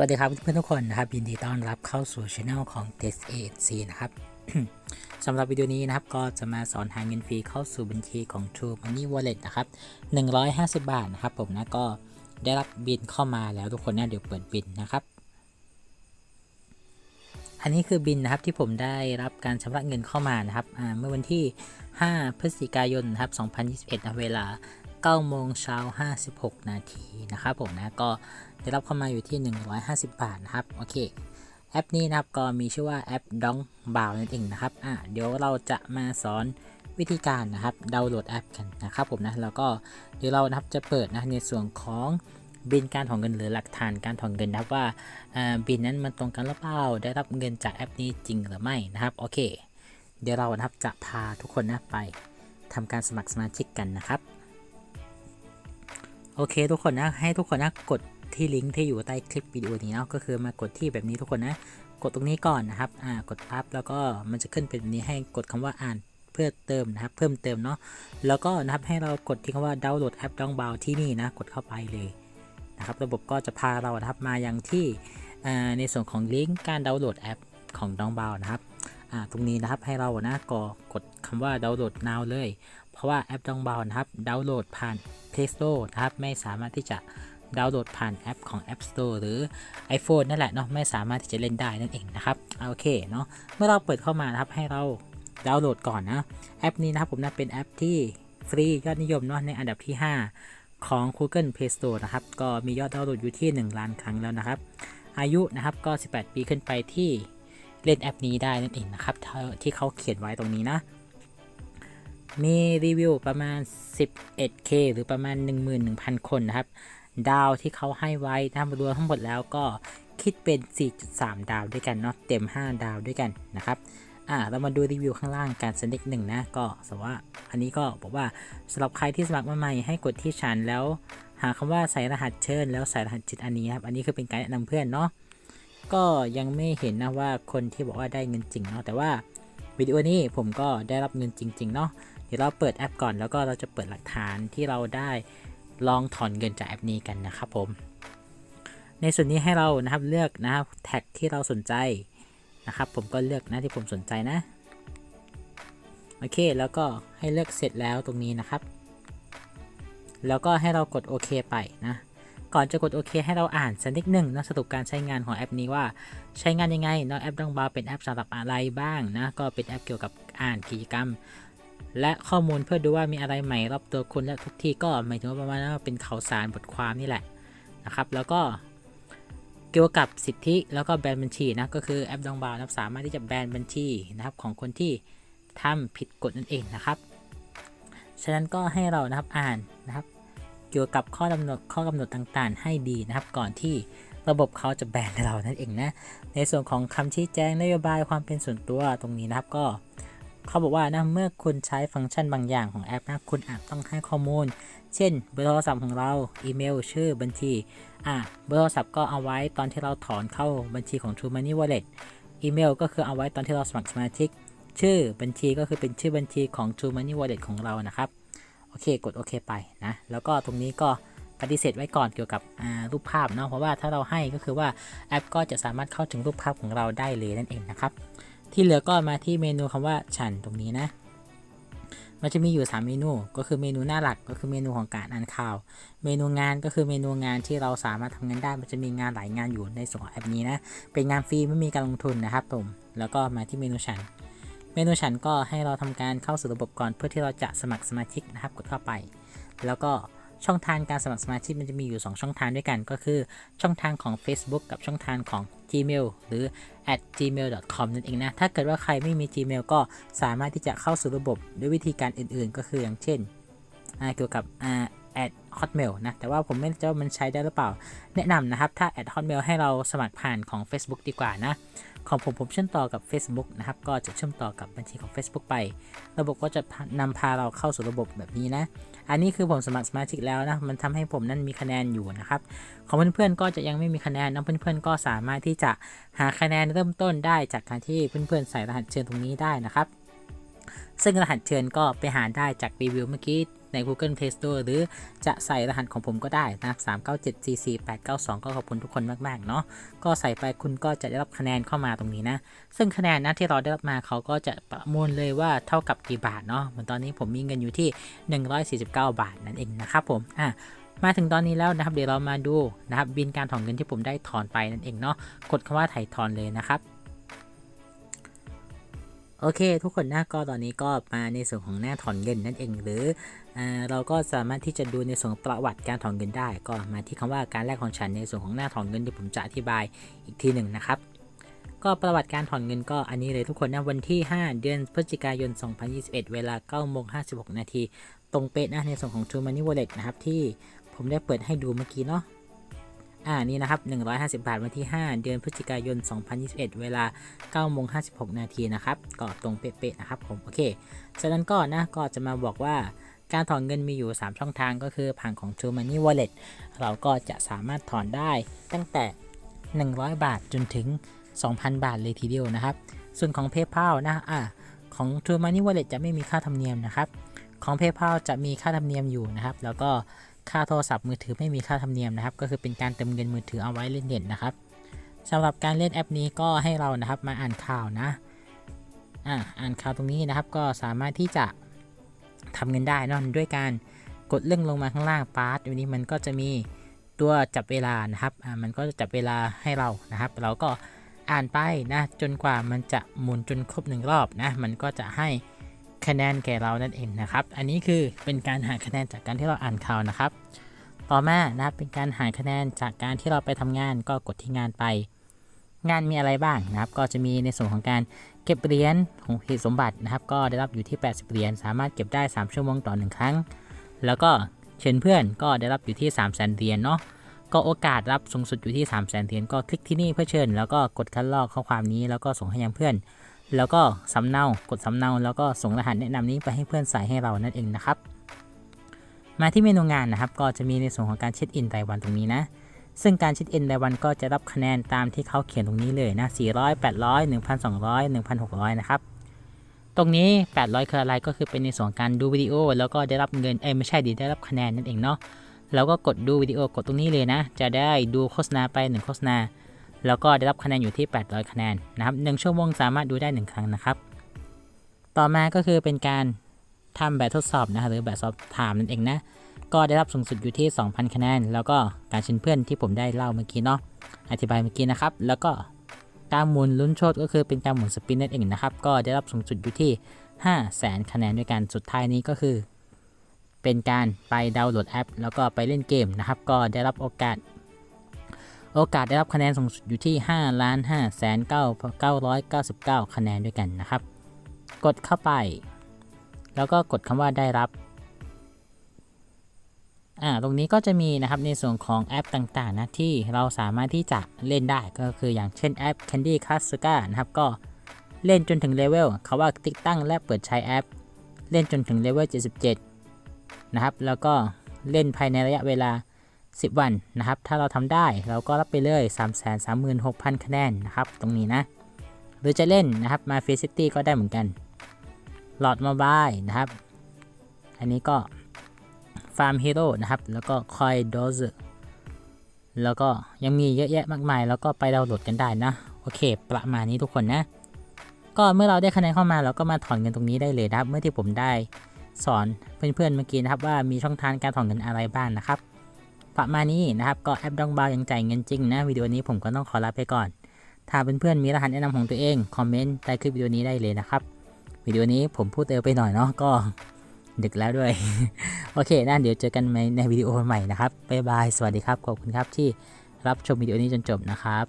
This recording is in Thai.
สวัสดีครับเพื่อนๆทุกคนนะครับยินดีต้อนรับเข้าสู่ช anel ของ Test ANC นะครับ สำหรับวิดีโอนี้นะครับก็จะมาสอนหาเงินฟรีเข้าสู่บัญชีของ True Money Wallet นะครับ 150 บาทนะครับผมนะก็ได้รับบินเข้ามาแล้วทุกคนนะเดี๋ยวเปิดบินนะครับ อันนี้คือบินนะครับที่ผมได้รับการชำระเงินเข้ามานะครับเมื่อวันที่ 5 พฤศจิกายนนะครับ 2021นะเวลา 9โมงเช้า56 นาทีนะครับผมนะก็ได้รับเข้ามาอยู่ที่ 150 บาทนะครับโอเคแอปนี้นะครับก็มีชื่อว่าแอปดองบ่าวนั่นเองนะครับอะเดี๋ยวเราจะมาสอนวิธีการนะครับดาวน์โหลดแอปกันนะครับผมนะแล้วก็เดี๋ยวเรานะครับจะเปิดนะในส่วนของบินการถอนเงินหรือหลักฐานการถอนเงินนะครับว่าบินนั้นมันตรงกันหรือเปล่าได้รับเงินจากแอปนี้จริงหรือไม่นะครับโอเค เดี๋ยวเรานะครับจะพาทุกคนนะไปทำการสมัครสมาชิกกันนะครับ โอเคทุกคนนะให้ทุกคนนะกดที่ลิงก์ที่อยู่ใต้คลิปวิดีโอนี้เนาะก็คือมากดที่แบบนี้ทุกคนนะ กดตรงนี้ก่อนนะครับอ่ากดปั๊บแล้วก็มันจะขึ้นเป็นแบบนี้ให้กดคำว่าอ่านเพื่อเติมนะครับ เพิ่มเติมเนาะแล้วก็นะครับให้เรากดที่คำว่าดาวน์โหลดแอปดองบาที่นี่นะกดเข้าไปเลยนะครับ ระบบก็จะพาเรานะครับมายังที่ในส่วนของลิงก์การดาวน์โหลดแอปของดองบานะครับตรงนี้นะครับให้เรานะก็กดคำว่าดาวน์โหลด now เลย เพราะว่าแอปดองบาวนะครับดาวน์โหลดผ่าน Play Store นะครับไม่สามารถที่จะดาวน์โหลดผ่านแอปของ App Store หรือ iPhone นั่นแหละเนาะไม่สามารถที่จะเล่นได้นั่นเองนะครับโอเคเนาะเมื่อเราเปิดเข้ามานะครับให้เราดาวน์โหลดก่อนนะแอปนี้นะครับผมนะเป็นแอปที่ฟรียอดนิยมเนาะในอันดับที่ 5 ของ Google Play Store นะครับก็มียอดดาวน์โหลดอยู่ที่ 1 ล้านครั้งแล้วนะครับ อายุนะครับก็ 18 ปีขึ้นไปที่เล่นแอปนี้ได้นั่นเองนะครับที่เขาเขียนไว้ตรงนี้นะ มีรีวิวประมาณ 11k หรือประมาณ 11,000 คนนะครับ ดาวที่เขาให้ไว้นะรวมทั้งหมดแล้วก็คิดเป็น 4.3 ดาวด้วยกันเนาะเต็ม 5 ดาวด้วยกันนะครับอ่าเรามาดูรีวิวข้างล่างการสนิกหนึ่งนะก็สว่าอันนี้ก็บอกว่าสำหรับใครที่สมัครมาใหม่ให้กดที่ฉันแล้ว หาคำว่าใส่รหัสเชิญ แล้วใส่รหัสจิตอันนี้ครับอันนี้คือเป็นการแนะนำเพื่อนเนาะก็ยังไม่เห็นนะว่าคนที่บอกว่าได้เงินจริงเนาะแต่ว่าวิดีโอนี้ผมก็ได้รับเงินจริง ๆ เนาะ เดี๋ยวเราเปิดแอปก่อนแล้วก็เราจะเปิดหลักฐานที่เราได้ลองถอนเงินจากแอปนี้กันนะครับผม ในส่วนนี้ให้เรานะครับเลือกนะครับแท็กที่เราสนใจนะครับ ผมก็เลือกนะที่ผมสนใจนะ โอเค แล้วก็ให้เลือกเสร็จแล้วตรงนี้นะครับ แล้วก็ให้เรากดโอเคไปนะก่อนจะกดโอเคให้เราอ่านสักนิดหนึ่งนะสรุปการใช้งานของแอปนี้ว่าใช้งานยังไงเนาะแอปดองบาเป็นแอปสำหรับอะไรบ้างนะก็เป็นแอปเกี่ยวกับอ่านกิจกรรม และข้อมูลเพื่อดูว่ามีอะไรใหม่รอบตัวคุณและทุกที่ก็หมายถึงว่าประมาณว่าเป็นข่าวสารบทความนี่แหละนะครับ แล้วก็เกี่ยวกับสิทธิแล้วก็แบนบัญชีนะก็คือแอปดองบาวนะสามารถที่จะแบนบัญชีนะครับของคนที่ทำผิดกฎนั่นเองนะครับ ฉะนั้นก็ให้เรานะครับอ่านนะครับ เกี่ยวกับข้อกำหนดข้อกำหนดต่างๆ ให้ดีนะครับก่อนที่ระบบเขาจะแบนเรานั่นเองนะในส่วนของคำชี้แจงนโยบายความเป็นส่วนตัวตรงนี้นะครับก็ เขาบอกว่านะเมื่อคุณใช้ฟังก์ชันบางอย่างของแอปนะคุณอาจต้องให้ข้อมูล เช่นเบอร์โทรศัพท์ของเราอีเมล ชื่อบัญชีอะเบอร์โทรศัพท์ก็เอาไว้ตอนที่เราถอนเข้าบัญชีของ True Money Wallet อีเมลก็คือเอาไว้ตอนที่เราสมัครสมาชิก ชื่อบัญชีก็คือเป็นชื่อบัญชีของ True Money Wallet ของเรานะครับโอเคกดโอเคไปนะแล้วก็ตรงนี้ก็ปฏิเสธไว้ก่อนเกี่ยวกับรูปภาพเนาะเพราะว่าถ้าเราให้ก็คือว่าแอปก็จะสามารถเข้าถึงรูปภาพของเราได้เลยนั่นเองนะครับ ที่เหลือก็มาที่เมนูคำว่าฉันตรงนี้นะ มันจะมีอยู่ 3 เมนู ก็คือเมนูหน้าหลักก็คือเมนูของการอ่านข่าว เมนูงานก็คือเมนูงานที่เราสามารถทำงานได้ มันจะมีงานหลายงานอยู่ในส่วนของแอปนี้นะ เป็นงานฟรีไม่มีการลงทุนนะครับผม แล้วก็มาที่เมนูฉัน เมนูฉันก็ให้เราทำการเข้าสู่ระบบก่อน เพื่อที่เราจะสมัครสมาชิกนะครับ กดเข้าไป แล้วก็ ช่องทางการสมัครสมาชิกมันจะมีอยู่ 2 ช่องทางด้วยกันก็คือ ช่องทางของ Facebook กับช่องทางของ Gmail หรือ at gmail.com นั่นเองนะ ถ้าเกิดว่าใครไม่มี Gmail ก็สามารถที่จะเข้าสู่ระบบด้วยวิธีการอื่นๆ ก็คืออย่างเช่นเกี่ยวกับ at hotmail นะ แต่ว่าผมไม่รู้ว่ามันใช้ได้หรือเปล่า แนะนำนะครับ ถ้า at hotmail ให้เราสมัครผ่านของ Facebook ดีกว่านะ ของผมผมเชื่อมต่อกับ Facebook นะครับ ก็จะเชื่อมต่อกับบัญชีของ Facebook ไป ระบบก็จะนำพาเราเข้าสู่ระบบแบบนี้นะ อันนี้คือผมสมัครสมาชิกแล้วนะ มันทำให้ผมนั้นมีคะแนนอยู่นะครับ ของเพื่อนๆก็จะยังไม่มีคะแนนน้องเพื่อนๆก็สามารถที่จะหาคะแนนเริ่มต้นได้จากการที่เพื่อนๆใส่รหัสเชิญตรงนี้ได้นะครับซึ่งรหัสเชิญก็ไปหาได้จากรีวิวเมื่อกี้ ใน Google Play Store หรือจะใส่รหัสของผมก็ได้นะ3 9 7 4 4 8 9 2 ก็ขอบคุณทุกคนมากๆเนาะก็ใส่ไปคุณก็จะได้รับคะแนนเข้ามาตรงนี้นะ ซึ่งคะแนนนะที่เราได้รับมาเขาก็จะประมวลเลยว่าเท่ากับกี่บาทเนาะเหมือนตอนนี้ผมมีเงินอยู่ที่ 149 บาทนั่นเองนะครับผมอะมาถึงตอนนี้แล้วนะครับเดี๋ยวเรามาดูนะครับบินการถอนเงินที่ผมได้ถอนไปนั่นเองเนาะกดคำว่าถ่ายถอนเลยนะครับ โอเค ทุกคนนะก็ตอนนี้ก็มาในส่วนของหน้าถอนเงินนั่นเองหรืออเราก็สามารถที่จะดูในส่วนประวัติการถอนเงินได้ ก็มาที่คำว่าการแลกของฉันในส่วนของหน้าถอนเงินที่ผมจะอธิบายอีกทีหนึ่งนะครับก็ประวัติการถอนเงินก็อันนี้เลยทุกคนนะวันที่ 5 เดือนพฤศจิกายน 2021 เวลา9โมง56 นาที ตรงเป๊ะนะในส่วนของ True Money Wallet นะครับที่ผมได้เปิดให้ดูเมื่อกี้เนาะ อ่านี่นะครับ 150 บาทวันที่ 5 เดือนพฤศจิกายน 2021 เวลา9โมง56 นาทีนะครับ ก็ตรงเป๊ะๆนะครับผม โอเคจากนั้นก็นะก็จะมาบอกว่าการถอนเงินมีอยู่ 3 ช่องทางก็คือผ่านของ True Money Wallet เราก็จะสามารถถอนได้ตั้งแต่ 100 บาทจนถึง 2,000 บาทเลยทีเดียวนะครับ ส่วนของ PayPal นะอะของ True Money Wallet จะไม่มีค่าธรรมเนียมนะครับ ของ PayPal จะมีค่าธรรมเนียมอยู่นะครับ แล้วก็ ค่าโทรศัพท์มือถือไม่มีค่าธรรมเนียมนะครับ ก็คือเป็นการเติมเงินมือถือเอาไว้เล่นเน็ตนะครับสำหรับการเล่นแอปนี้ก็ให้เรานะครับมาอ่านข่าวนะอ่าอ่านข่าวตรงนี้นะครับ ก็สามารถที่จะทำเงินได้นอะด้วยการกดเลื่อนลงมาข้างล่างปาร์ตนี้มันก็จะมีตัวจับเวลานะครับอ่ามันก็จะจับเวลาให้เรานะครับ เราก็อ่านไปนะจนกว่ามันจะหมุนจนครบหนึ่งรอบนะมันก็จะให้ คะแนนแก่เรานั่นเองนะครับ อันนี้คือเป็นการหาคะแนนจากการที่เราอ่านข่าวนะครับ ต่อมานะครับเป็นการหาคะแนนจากการที่เราไปทำงานก็กดที่งานไป งานมีอะไรบ้างนะครับ ก็จะมีในส่วนของการเก็บเหรียญของเหตุสมบัตินะครับ ก็ได้รับอยู่ที่ 80 เหรียญสามารถเก็บได้ 3 ชั่วโมงต่อ 1 ครั้ง แล้วก็เชิญเพื่อนก็ได้รับอยู่ที่3 0 0 0 0 0เหรียญเนาะก็โอกาสรับสูงสุดอยู่ที่ 3 0 0 0 0 0เหรียญก็คลิกที่นี่เพื่อเชิญ แล้วก็กดคัดลอกข้อความนี้แล้วก็ส่งให้ยังเพื่อน แล้วก็สำเนากดสำเนาแล้วก็ส่งรหัสแนะนำนี้ไปให้เพื่อนใส่ให้เรานั่นเองนะครับ มาที่เมนูงานนะครับ ก็จะมีในส่วนของการเช็คอินรายวันตรงนี้นะ ซึ่งการเช็คอินรายวันก็จะรับคะแนนตามที่เขาเขียนตรงนี้เลยนะ 400 800 1,200 1,600 นะครับ ตรงนี้ 800 คืออะไรก็คือเป็นในส่วนการดูวิดีโอ แล้วก็ได้รับเงินเอ้ไม่ใช่ดิได้รับคะแนนนั่นเองเนาะแล้วก็กดดูวิดีโอกดตรงนี้เลยนะ จะได้ดูโฆษณาไป 1 โฆษณา แล้วก็ได้รับคะแนนอยู่ที่ 800 คะแนนนะครับ1ชั่วโมงสามารถดูได้ 1 ครั้งนะครับ ต่อมาก็คือเป็นการทำแบบทดสอบนะหรือแบบสอบถามนั่นเองนะ ก็ได้รับสูงสุดอยู่ที่ 2,000 คะแนน แล้วก็การชิญเพื่อนที่ผมได้เล่าเมื่อกี้เนาะ อธิบายเมื่อกี้นะครับ แล้วก็การหมุนลุ้นโชคก็คือเป็นการหมุนสปินนั่นเองนะครับ ก็ได้รับสูงสุดอยู่ที่ 5 0 0แสนคะแนนด้วยกันสุดท้ายนี้ก็คือ เป็นการไปดาวน์โหลดแอป แล้วก็ไปเล่นเกมนะครับ ก็ได้รับโอกาส โอกาสได้รับคะแนนสูงสุดอยู่ที่ 5 ล้าน5แสน9 999 คะแนนด้วยกันนะครับ กดเข้าไป แล้วก็กดคำว่าได้รับ อ่า ตรงนี้ก็จะมีนะครับในส่วนของแอปต่างๆนะที่เราสามารถที่จะเล่นได้ก็คืออย่างเช่นแอป Candy Crush Saga นะครับก็เล่นจนถึงเลเวลเขาว่าติดตั้งและเปิดใช้แอป เล่นจนถึงเลเวล77 นะครับ แล้วก็เล่นภายในระยะเวลา 10 วันนะครับ ถ้าเราทำได้เราก็รับไปเลย 336,000 คะแนนนะครับ ตรงนี้นะ หรือจะเล่นนะครับมา f a c i t y ก็ได้เหมือนกันหลอดม b บายนะครับ อันนี้ก็ Farm Hero นะครับ แล้วก็ Coin d o z e แล้วก็ยังมีเยอะแยะมากมาย แล้วก็ไปดาวน์โหลดกันได้นะ โอเค ประมาณนี้ทุกคนนะ ก็เมื่อเราได้คะแนนเข้ามาเราก็มาถอนเงินตรงนี้ได้เลยนะครับ เมื่อที่ผมได้สอนเพื่อนๆเมื่อกี้นะครับว่ามีช่องทางการถอนเงินอะไรบ้างนะครับ ประมาณนี้นะครับ ก็แอปดองบาวยังจ่ายเงินจริงนะวิดีโอนี้ผมก็ต้องขอลาไปก่อน ถ้าเพื่อนๆมีรหัสแนะนำของตัวเอง คอมเมนต์ใต้คลิปวิดีโอนี้ได้เลยนะครับวิดีโอนี้ผมพูดเร็วไปหน่อยเนาะก็ดึกแล้วด้วย โอเคนะเดี๋ยวเจอกันในวิดีโอใหม่นะครับบ๊ายบายสวัสดีครับขอบคุณครับที่รับชมวิดีโอนี้จนจบนะครับ